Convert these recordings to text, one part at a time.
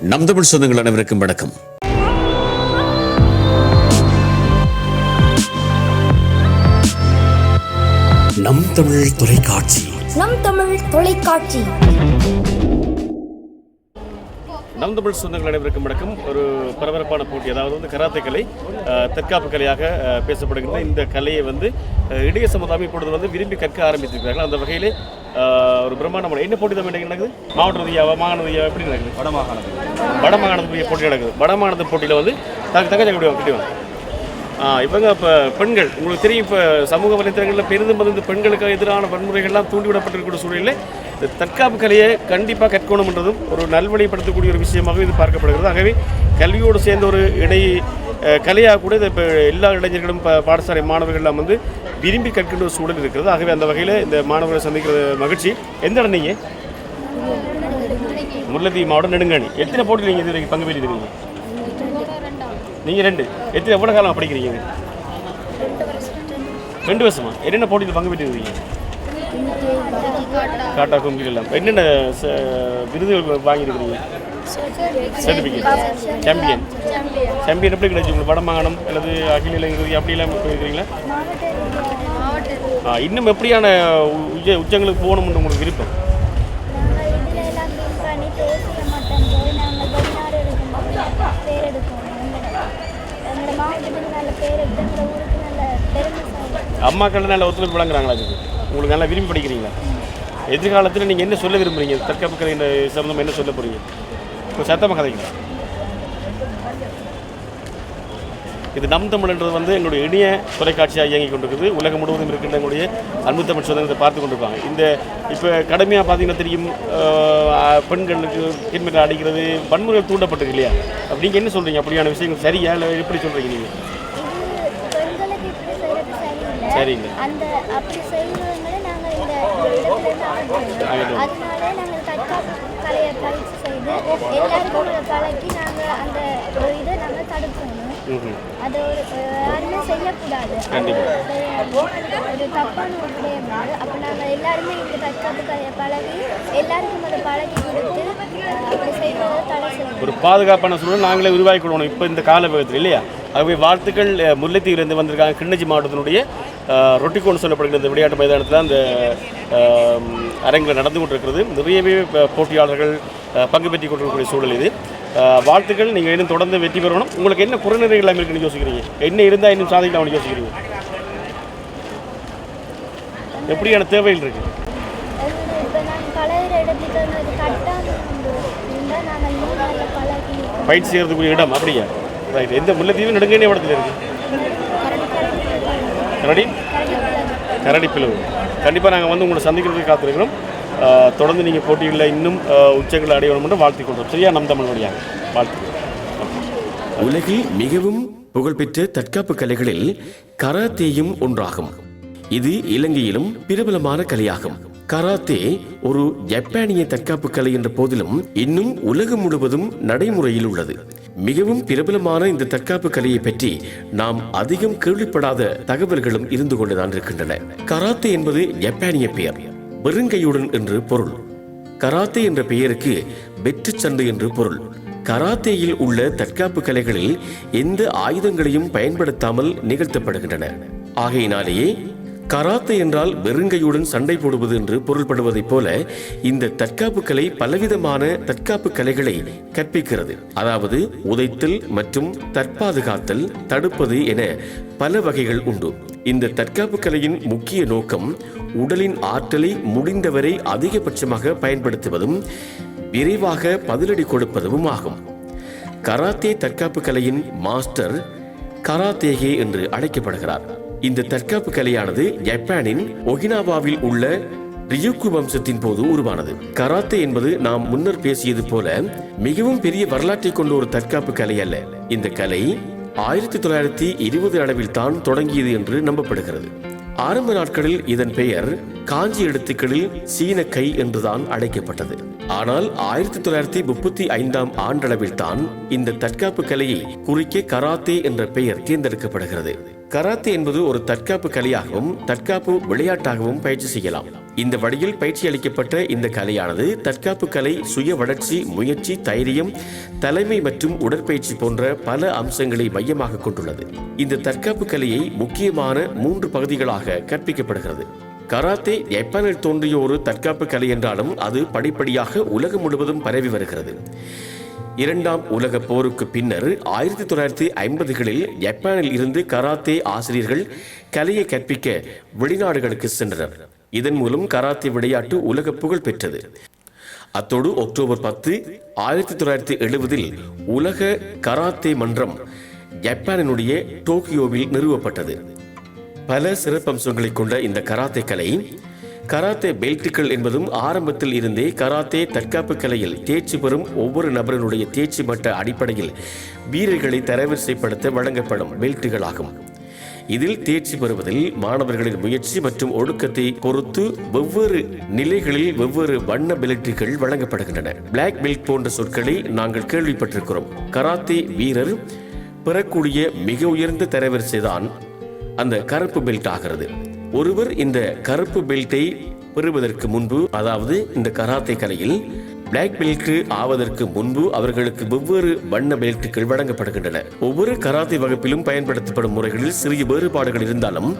நம் தமிழ் சொந்தங்கள் அனைவருக்கும் வணக்கம். நம் தமிழ் தொலைக்காட்சி. நம் தமிழ் தொலைக்காட்சி. நம் தமிழ் சொந்தங்கள் அனைவருக்கும் வணக்கம். ஒரு பரபரப்பான போட்டி அதாவது வந்து கராத்தே கலை தற்காப்பு கலையாக பேசப்படுகின்ற இந்த கலையை வந்து இளைய சமுதாயம் இப்பொழுது வந்து விரும்பி கற்க ஆரம்பித்திருக்கிறார்கள். அந்த வகையிலே ஒரு பிரம்மாண்டமான என்ன போட்டி தான் நடக்குது? மாவட்ட ரீதியாவா மாகாண ரீதியாவா எப்படி நடக்குது? வடமாகாணம் வடமாகாணத்துக்குரிய போட்டி நடக்குது. வடமாகாணத்து போட்டியில் வந்து தங்க தங்க கிட்டி வாங்க ஆ, இவங்க இப்போ பெண்கள் உங்களுக்கு தெரியும் இப்போ சமூக வலைத்தளங்களில் பெரிதும் வந்து பெண்களுக்கு எதிரான வன்முறைகள்லாம் தூண்டிவிடப்பட்டிருக்கிற சூழலில் இந்த தற்காப்பு கலையை கண்டிப்பாக கற்கணும்ன்றதும் ஒரு நல்வழிப்படுத்தக்கூடிய ஒரு விஷயமாக இது பார்க்கப்படுகிறது. ஆகவே கல்வியோடு சேர்ந்த ஒரு இடை கலையாக கூட இதை இப்போ எல்லா இளைஞர்களும் ப பாடசாலை மாணவர்கள்லாம் வந்து விரும்பி கற்கின்ற ஒரு சூழல் இருக்கிறது. ஆகவே அந்த வகையில் இந்த மாணவர்களை சந்திக்கிற மகிழ்ச்சி. எந்த இடம் நீங்கள் முல்லதி மாவட்டம் நெடுங்காணி எத்தனை போட்டு நீங்கள் இது வரைக்கும் பங்கு பெற்றிருக்கீங்க? நீங்கள் ரெண்டு. எத்தனை எவ்வளோ காலம் படிக்கிறீங்க? ரெண்டு வருஷமா? என்னென்ன போட்டியில் பங்கு பெற்றிருக்கீங்க? காட்டா கும்பில் எல்லாம் என்னென்ன விருதுகள் வாங்கியிருக்கிறீங்க? சர்டிஃபிகேட் சாம்பியன் சாம்பியன் எப்படி கிடைச்சி? உங்களுக்கு வடமாகாணம் அல்லது அகில இலங்கை அப்படி எல்லாம் போயிருக்கிறீங்களா? இன்னும் எப்படியான உச்ச உச்சங்களுக்கு போகணும்னு உங்களுக்கு விருப்பம்? அம்மாக்கள் நல்ல ஒத்துழைப்பு வழங்குறாங்களா அதுக்கு உங்களுக்கு நல்லா விரும்பி படிக்கிறீங்களா எதிர்காலத்தில் நீங்கள் என்ன சொல்ல விரும்புகிறீங்க தற்காப்பு கலை சம்மந்தம் என்ன சொல்ல போகிறீங்க இப்போ சத்தமாக கதைங்க. இது நம் தமிழ்ன்றது வந்து எங்களுடைய இணைய தொலைக்காட்சியாக இயங்கி கொண்டிருக்குது. உலகம் முழுவதும் இருக்கின்ற எங்களுடைய அன்பு தமிழ் சொந்தங்களை பார்த்து கொண்டிருப்பாங்க இந்த இப்போ கடுமையாக பார்த்தீங்கன்னா தெரியும் பெண்களுக்கு கிண்மெட் அடிக்கிறது வன்முறைகள் தூண்டப்பட்டிருக்கு இல்லையா? அப்ப என்ன சொல்கிறீங்க அப்படியான விஷயங்கள் சரியா இல்லை எப்படி சொல்கிறீங்க நீங்கள் இது பெண்களுக்கு இப்படி செய்கிறது சரிங்க. அந்த அப்படி செய்கிறவங்களை நாங்கள் இந்த இடத்துல அதனால நாங்கள் தற்காப்பு கலையை பயிற்சி செய்து எல்லாருக்கும் பழக்கி நாங்கள் அந்த இதை நாங்கள் தடுப்போம். அது ஒரு யாருமே செய்யக்கூடாது. ஒரு தப்பான ஒரு விடயம் அது. அப்போ நாங்கள் எல்லாருமே இந்த தற்காப்பு பழகி எல்லாருக்கும் அதை பழகி கொடுத்து அப்படி செய்வதை தடை செய்யணும். ஒரு பாதுகாப்பான சூழல் நாங்களே உருவாக்கி கொடுக்கணும். இப்போ இந்த காலபகத்தில் இல்லையா? ஆகவே வாழ்த்துக்கள். முல்லைத்தீவிலிருந்து வந்திருக்காங்க கிண்ணச்சி மாவட்டத்தினுடைய ரொட்டிக்கோன் சொல்லப்படுகிற இந்த விளையாட்டு மைதானத்தில் அந்த அரங்கில் நடந்து கொண்டிருக்கிறது. நிறையவே போட்டியாளர்கள் பங்கு பெற்றி கொண்டிருக்கக்கூடிய சூழல் இது. வாழ்த்துக்கள். நீங்கள் இன்னும் தொடர்ந்து வெற்றி பெறணும். உங்களுக்கு என்ன குறைநிறைகள் எல்லாம் இருக்குன்னு யோசிக்கிறீங்க? என்ன இருந்தால் இன்னும் சாதிக்கலாம்னு யோசிக்கிறீங்க? எப்படியான தேவைகள் இருக்குது பயிற்சி செய்கிறதுக்குரிய இடம் அப்படியா? ரைட் எந்த முல்லைத்தீவு நெடுங்கனே இடத்துல இருக்குது கரடி கரடி பிளவு கண்டிப்பாக நாங்கள் வந்து உங்களை சந்திக்கிறதுக்கு காத்திருக்கிறோம். தொடர்ந்து நீங்கள் போட்டிகளில் இன்னும் உச்சங்களை அடையணும் என்று வாழ்த்திக் கொள்கிறோம். சரியா நம் தமிழ் வழியாக உலகில் மிகவும் புகழ்பெற்ற தற்காப்பு கலைகளில் கராத்தேயும் ஒன்றாகும். இது இலங்கையிலும் பிரபலமான கலையாகும். கராத்தே ஒரு ஜப்பானிய தற்காப்பு கலை என்ற போதிலும் இன்னும் உலகம் முழுவதும் நடைமுறையில் உள்ளது. மிகவும் பிரபலமான இந்த தற்காப்பு கலையை பற்றி நாம் அதிகம் கேள்விப்படாத தகவல்களும் இருந்து கொண்டுதான் இருக்கின்றன. கராத்தே என்பது ஜப்பானிய பெயர். வெறுங்கையுடன் என்று பொருள். கராத்தே என்ற பெயருக்கு வெற்று சண்டை என்று பொருள். கராத்தேயில் உள்ள தற்காப்பு கலைகளில் எந்த ஆயுதங்களையும் பயன்படுத்தாமல் நிகழ்த்தப்படுகின்றன. ஆகையினாலேயே கராத்தே என்றால் வெறுங்கையுடன் சண்டை போடுவது என்று பொருள்படுவதைப் போல இந்த தற்காப்பு கலை பலவிதமான தற்காப்பு கலைகளை கற்பிக்கிறது. அதாவது உதைத்தல் மற்றும் தற்பாதுகாத்தல் தடுப்பது என பல வகைகள் உண்டு. இந்த தற்காப்பு கலையின் முக்கிய நோக்கம் உடலின் ஆற்றலை முடிந்தவரை அதிகபட்சமாக பயன்படுத்துவதும் விரைவாக பதிலடி கொடுப்பதும் ஆகும். கராத்தே தற்காப்பு கலையின் மாஸ்டர் கராத்தேகே என்று அழைக்கப்படுகிறார். இந்த தற்காப்பு கலையானது ஜப்பானின் ஒகினாவாவில் உள்ள ரியூக்கு வம்சத்தின் போது உருவானது. கராத்தே என்பது நாம் முன்னர் பேசியது போல மிகவும் பெரிய வரலாற்றை கொண்ட ஒரு தற்காப்பு கலை அல்ல. இந்த கலை ஆயிரத்தி தொள்ளாயிரத்தி இருபது அளவில் தான் தொடங்கியது என்று நம்பப்படுகிறது. ஆரம்ப நாட்களில் இதன் பெயர் காஞ்சி எழுத்துக்களில் சீன கை என்றுதான் அழைக்கப்பட்டது. ஆனால் ஆயிரத்தி தொள்ளாயிரத்தி முப்பத்தி ஐந்தாம் ஆண்டளவில் தான் இந்த தற்காப்பு கலையை குறிக்க கராத்தே என்ற பெயர் தேர்ந்தெடுக்கப்படுகிறது. கராத்தே என்பது ஒரு தற்காப்பு கலையாகவும் தற்காப்பு விளையாட்டாகவும் பயிற்சி செய்யலாம். இந்த வழியில் பயிற்சி அளிக்கப்பட்ட இந்த கலையானது தற்காப்பு கலை சுய வளர்ச்சி முயற்சி தைரியம் தலைமை மற்றும் உடற்பயிற்சி போன்ற பல அம்சங்களை மையமாக கொண்டுள்ளது. இந்த தற்காப்பு கலையை முக்கியமான மூன்று பகுதிகளாக கற்பிக்கப்படுகிறது. கராத்தே ஜப்பானில் தோன்றிய ஒரு தற்காப்பு கலை என்றாலும் அது படிப்படியாக உலகம் முழுவதும் பரவி வருகிறது. இரண்டாம் உலக போருக்கு பின்னர் ஆயிரத்தி தொள்ளாயிரத்தி ஐம்பதுகளில் ஜப்பானில் இருந்து கராத்தே ஆசிரியர்கள் கலையை கற்பிக்க வெளிநாடுகளுக்கு சென்றனர். இதன் மூலம் கராத்தே விளையாட்டு உலக புகழ் பெற்றது. அத்தோடு அக்டோபர் பத்து ஆயிரத்தி தொள்ளாயிரத்தி எழுபதில் உலக கராத்தே மன்றம் ஜப்பானினுடைய டோக்கியோவில் நிறுவப்பட்டது. பல சிறப்பம்சங்களை கொண்ட இந்த கராத்தே கலை கராத்தே பெல்ட்டுகள் என்பதும் ஆரம்பத்தில் இருந்தே கராத்தே தற்காப்பு கலையில் தேர்ச்சி பெறும் ஒவ்வொரு நபரினுடைய தேர்ச்சி மட்ட அடிப்படையில் வீரர்களை தரவரிசைப்படுத்த வழங்கப்படும் பெல்ட்டுகளாகும். இதில் தேர்ச்சி பெறுவதில் மாணவர்களின் முயற்சி மற்றும் ஒழுக்கத்தை பொறுத்து வெவ்வேறு நிலைகளில் வெவ்வேறு வண்ண பெல்ட்டுகள் வழங்கப்படுகின்றன. பிளாக் பெல்ட் போன்ற சொற்களை நாங்கள் கேள்விப்பட்டிருக்கிறோம். கராத்தே வீரர் பெறக்கூடிய மிக உயர்ந்த தரவரிசைதான் அந்த கருப்பு பெல்ட் ஆகிறது. ஒருவர் இந்த கருப்பு பெல்ட்டை பெறுவதற்கு முன்பு அதாவது இந்த கராத்தே கலையில் பிளாக் பெல்ட் ஆவதற்கு முன்பு அவர்களுக்கு வெவ்வேறு வண்ண பெல்ட்டுகள் வழங்கப்படுகின்றன. ஒவ்வொரு கராத்தே வகுப்பிலும் பயன்படுத்தப்படும் முறைகளில் சிறிய வேறுபாடுகள் இருந்தாலும்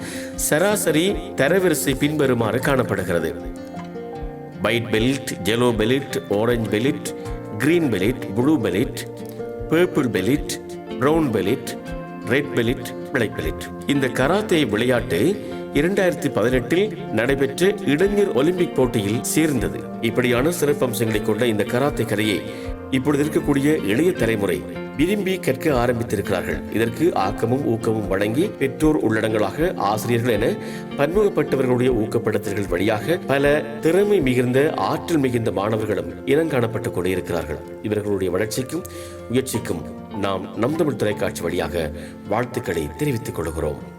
சராசரி தரவரிசை பின்வருமாறு காணப்படுகிறது. White belt yellow belt orange belt green belt blue belt purple belt brown belt red belt black belt இந்த கராத்தே விளையாட்டு இரண்டாயிரத்தி பதினெட்டில் நடைபெற்ற இளைஞர் ஒலிம்பிக் போட்டியில் சேர்ந்தது. இப்படியான சிறப்பம்சங்களை கொண்ட இந்த கராத்தே கலையை இப்பொழுது இருக்கக்கூடிய இளைய தலைமுறை விரும்பி கற்க ஆரம்பித்திருக்கிறார்கள். இதற்கு ஆக்கமும் ஊக்கமும் வழங்கி பெற்றோர் உள்ளடங்களாக ஆசிரியர்கள் என பன்முகப்பட்டவர்களுடைய ஊக்கப்படுத்தல்கள் வழியாக பல திறமை மிகுந்த ஆற்றல் மிகுந்த மாணவர்களும் இனங்காணப்பட்டுக் கொண்டிருக்கிறார்கள் இவர்களுடைய வளர்ச்சிக்கும் முயற்சிக்கும் நாம் நம் தமிழ் தொலைக்காட்சி வழியாக வாழ்த்துக்களை தெரிவித்துக் கொள்கிறோம்.